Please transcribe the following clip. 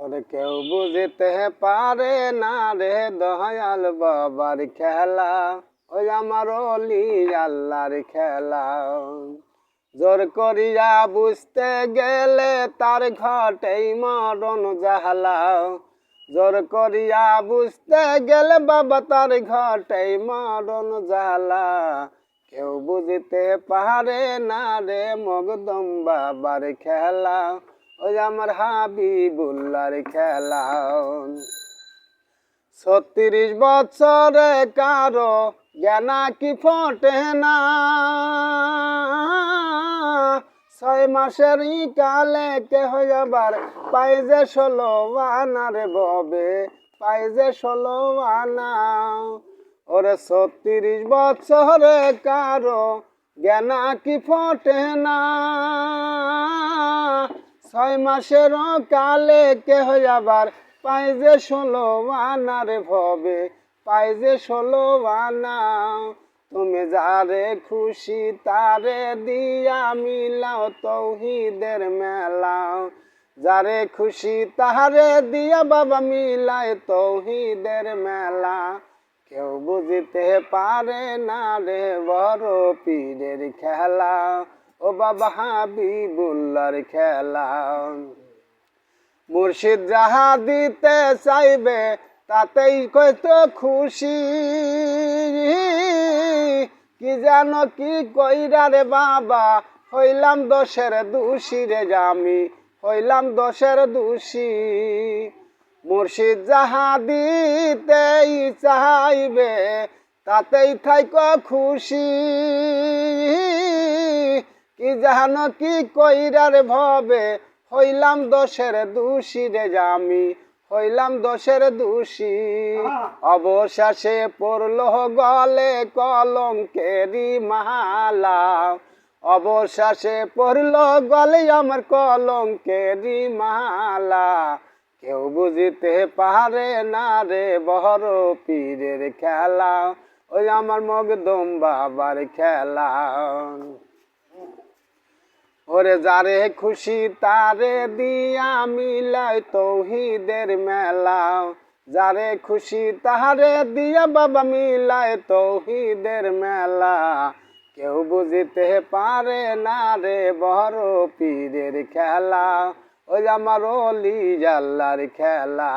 ওরে কেউ বুঝতে পারে না রে দয়াল বাবার খেলা ওই আমার অলি আল্লাহর খেলা জোর করিয়া বুঝতে গেলে তার ঘটেই মরণ জাহালা জোর করিয়া বুঝতে গেলে বাবা তার ঘটেই মরণ জাহালা কেউ বুঝতে পারে না রে মগদম বাবার খেলা ওই আমার হাবিবুল্লার খেলা। ছত্রিশ বছরে কারও জ্ঞানা কি ফোটে না। ছয় মাসের কালে কেহ আবার পাই যে ষোলো আনার ববে পাই যে ষোলো আনা। ওরে ছত্রিশ বছরে কারও জ্ঞানা কি ফোটে না। ছয় মাসের কালে কেহ আবার পাই যে ষোলো আনার ভবে পাই যে ষোলো আনা। তুমি যারে খুশি তারে দিয়া মিলাও তৌহিদের মেলাও যারে খুশি তাহারে দিয়া বাবা মিলায় তৌহিদের মেলা। কেউ বুঝতে পারে না রে বড় পীরের খেলা। ও বাবা হাবিবুল্লার খেলা। মুর্শিদ যাহা দিতে চাইবে, তাতেই কইতো খুশি। কি জানো কি কইরা রে বাবা, হইলাম দোষের দোষী রে জামি, হইলাম দোষের দোষী। মুর্শিদ যাহা দিতেই চাইবে, তাতেই থাইক খুশি। কি জানো কি কইরার ভবে? হইলাম দোষের দোষী রে জামি হইলাম দোষের দোষী। অবশেষে পড়ল গলে কলঙ্কেরি মালা। অবশেষে পড়ল গলে আমার কলঙ্কেরি মালা। কেউ বুঝিতে পারে না রে বহর পীরের খেলা। ওই আমার মগদম বাবার খেলা। ওরে যারে খুশি তারে দিয়া মিলাই তৌহিদের মেলা। যারে খুশি তাহারে দিয়া বাবা মিলাই তৌহিদের মেলা। কেউ বুঝিতে পারে না রে বড় পীরের খেলা। ওই আমার অলি জাল্লার খেলা।